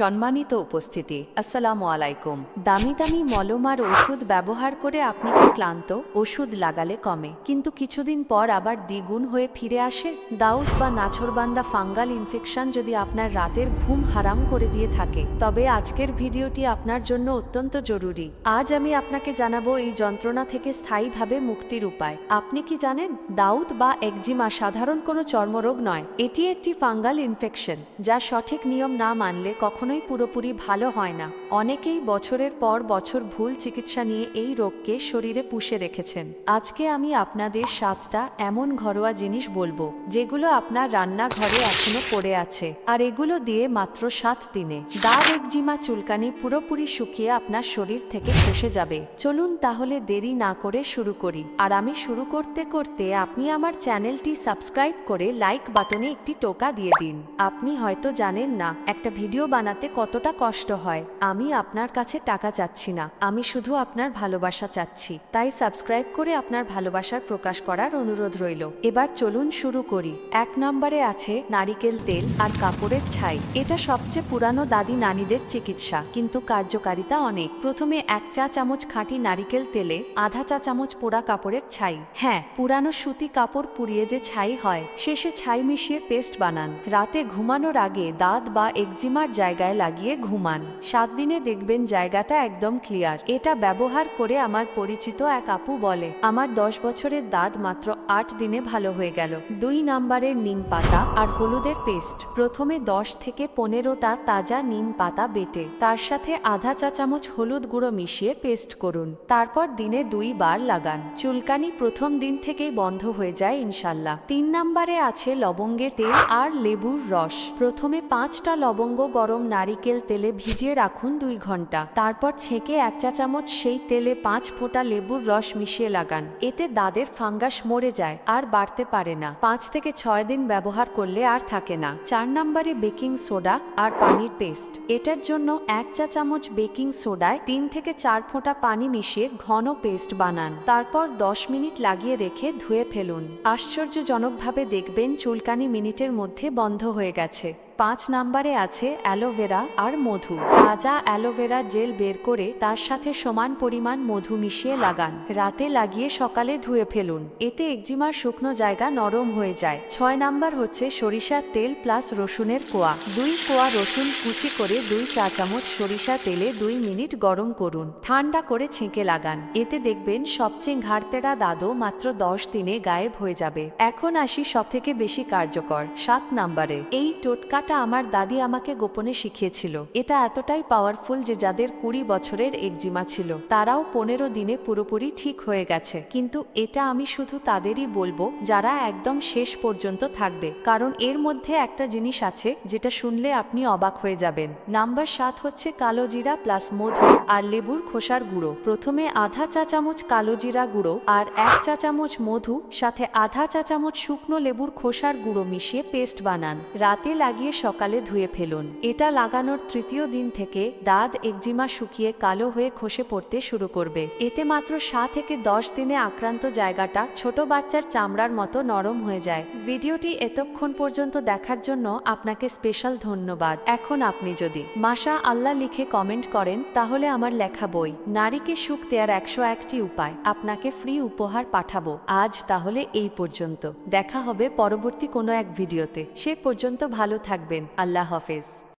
সম্মানিত উপস্থিতি। আসসালামু আলাইকুম। দামি দামি মলম আর ওষুধ ব্যবহার করে আপনি কি ক্লান্ত? ওষুধ লাগালে কমে। কিন্তু কিছুদিন পর আবার দ্বিগুণ হয়ে ফিরে আসে। দাউদ বা নাছরবান্দা ফাঙ্গাল ইনফেকশন যদি আপনার রাতের ঘুম হারাম করে দিয়ে থাকে। তবে আজকের ভিডিওটি আপনার জন্য অত্যন্ত জরুরি। আজ আমি আপনাকে জানাব এই যন্ত্রণা থেকে স্থায়ীভাবে মুক্তির উপায়। আপনি কি জানেন, দাউদ বা একজিমা সাধারণ কোনো চর্মরোগ নয়। এটি একটি ফাঙ্গাল ইনফেকশন, যা সঠিক নিয়ম না মানলে কখনোই পুরোপুরি ভালো হয় না। অনেকেই বছরের পর বছর ভুল চিকিৎসা নিয়ে এই রোগকে শরীরে পুষে রেখেছেন। আজকে আমি আপনাদের সাতটা এমন ঘরোয়া জিনিস বলব, যেগুলো আপনার রান্নাঘরে এখনও পড়ে আছে। আর এগুলো দিয়ে মাত্র সাত দিনে দাগ একজিমা চুলকানি পুরোপুরি শুকিয়ে আপনার শরীর থেকে খসে যাবে। চলুন তাহলে দেরি না করে শুরু করি। আর আমি শুরু করতে করতে আপনি আমার চ্যানেলটি সাবস্ক্রাইব করে লাইক বাটনে একটি টোকা দিয়ে দিন। আপনি হয়তো জানেন না, একটা ভিডিও বানাতে কতটা কষ্ট হয়, আমি আপনার কাছে টাকা চাচ্ছি না, আমি শুধু আপনার ভালোবাসা চাচ্ছি, তাই সাবস্ক্রাইব করে আপনার ভালোবাসার প্রকাশ করার অনুরোধ রইল। এবার চলুন শুরু করি। এক নম্বরে আছে নারিকেল তেল আর কাপড়ের ছাই, এটা সবচেয়ে পুরানো দাদি নানীদের চিকিৎসা, কিন্তু কার্যকারিতা অনেক। প্রথমে এক চা চামচ খাঁটি নারিকেল তেলে আধা চা চামচ পোড়া কাপড়ের ছাই হ্যাঁ পুরানো সুতি কাপড় পুড়িয়ে যে ছাই হয়, শেষে ছাই মিশিয়ে পেস্ট বানান। রাতে ঘুমানোর আগে দাঁত বা একজিমার জায়গায় লাগিয়ে ঘুমান। সাত দিনে দেখবেন জায়গাটা একদম ক্লিয়ার এটা ব্যবহার করে আমার পরিচিত এক আপু বলে, আমার দশ বছরের দাঁত মাত্র আট দিনে ভালো হয়ে গেল। দুই নাম্বারের নিম পাতা আর হলুদের পেস্ট প্রথমে দশ থেকে পনেরোটা তাজা নিম পাতা বেটে, তার সাথে আধা চা চামচ হলুদ গুঁড়ো মিশিয়ে পেস্ট করুন। তারপর দিনে দুই বার লাগান। চুলকানি প্রথম দিন থেকেই বন্ধ হয়ে যায় ইনশাল্লাহ। তিন নাম্বারে আছে লবঙ্গের তেল আর লেবুর রস। প্রথমে পাঁচটা লবঙ্গ গরম নারিকেল তেলে ভিজিয়ে রাখুন দুই ঘণ্টা। তারপর ছেঁকে এক চা চামচ সেই তেলে পাঁচ ফোঁটা লেবুর রস মিশিয়ে লাগান। এতে দাঁতের ফাঙ্গাস মরে যায়, আর বাড়তে পারে না। পাঁচ থেকে ছয় দিন ব্যবহার করলে আর থাকে না। চার নম্বরে বেকিং সোডা আর পানির পেস্ট। এটার জন্য এক চা চামচ বেকিং সোডায় তিন থেকে চার ফোঁটা পানি মিশিয়ে ঘন পেস্ট বানান। তারপর দশ মিনিট লাগিয়ে রেখে ধুয়ে ফেলুন। আশ্চর্যজনকভাবে দেখবেন চুলকানি মিনিটের মধ্যে বন্ধ হয়ে গেছে। পাঁচ নাম্বারে আছে অ্যালোভেরা আর মধু। তাজা অ্যালোভেরা জেল বের করে তার সাথে সমান পরিমাণ মধু মিশিয়ে লাগান। রাতে লাগিয়ে সকালে ধুয়ে ফেলুন। এতে একজিমার শুকনো জায়গা নরম হয়ে যায়। ছয় নাম্বার হচ্ছে সরিষার তেল প্লাস রসুনের কোয়া। দুই কোয়া রসুন কুচি করে দুই চা চামচ সরিষা তেলে দুই মিনিট গরম করুন। ঠান্ডা করে ছেঁকে লাগান। এতে দেখবেন সবচেয়ে ঘাড়তেরা দাদো মাত্র দশ দিনে গায়েব হয়ে যাবে। এখন আসি সব থেকে বেশি কার্যকর, সাত নাম্বারে। এই টোটকাটা আমার দাদি আমাকে গোপনে শিখিয়েছিল। এটা এতটাই পাওয়ারফুল যে যাদের কুড়ি বছরের একজিমা ছিল, তারাও পনেরো দিনে পুরোপুরি ঠিক হয়ে গেছে। কিন্তু এটা আমি শুধু তাদেরই বলব, যারা একদম শেষ পর্যন্ত থাকবে। কারণ এর মধ্যে একটা জিনিস আছে, যেটা শুনলে আপনি অবাক হয়ে যাবেন। নাম্বার সাত হচ্ছে কালো জিরা প্লাস মধু আর লেবুর খোসার গুঁড়ো। প্রথমে আধা চা চামচ কালো জিরা গুঁড়ো আর এক চা চামচ মধু, সাথে আধা চা চামচ শুকনো লেবুর খোসার গুঁড়ো মিশিয়ে পেস্ট বানান। রাতে লাগিয়ে সকালে ধুয়ে ফেলুন। এটা লাগানোর তৃতীয় দিন থেকে দাঁত একজিমা শুকিয়ে কালো হয়ে খসে পড়তে শুরু করবে। এতে মাত্র সাত থেকে দশ দিনে আক্রান্ত জায়গাটা ছোট বাচ্চার চামড়ার মতো নরম হয়ে যায়। ভিডিওটি এতক্ষণ পর্যন্ত দেখার জন্য আপনাকে স্পেশাল ধন্যবাদ। এখন আপনি যদি মাশা আল্লাহ লিখে কমেন্ট করেন, তাহলে আমার লেখা বই, নারীকে সুখ দেওয়ার একশো একটি উপায়, আপনাকে ফ্রি উপহার পাঠাবো। আজ তাহলে এই পর্যন্ত। দেখা হবে পরবর্তী কোনো এক ভিডিওতে। সে পর্যন্ত ভালো থাকবেন আল্লাহ হাফেজ।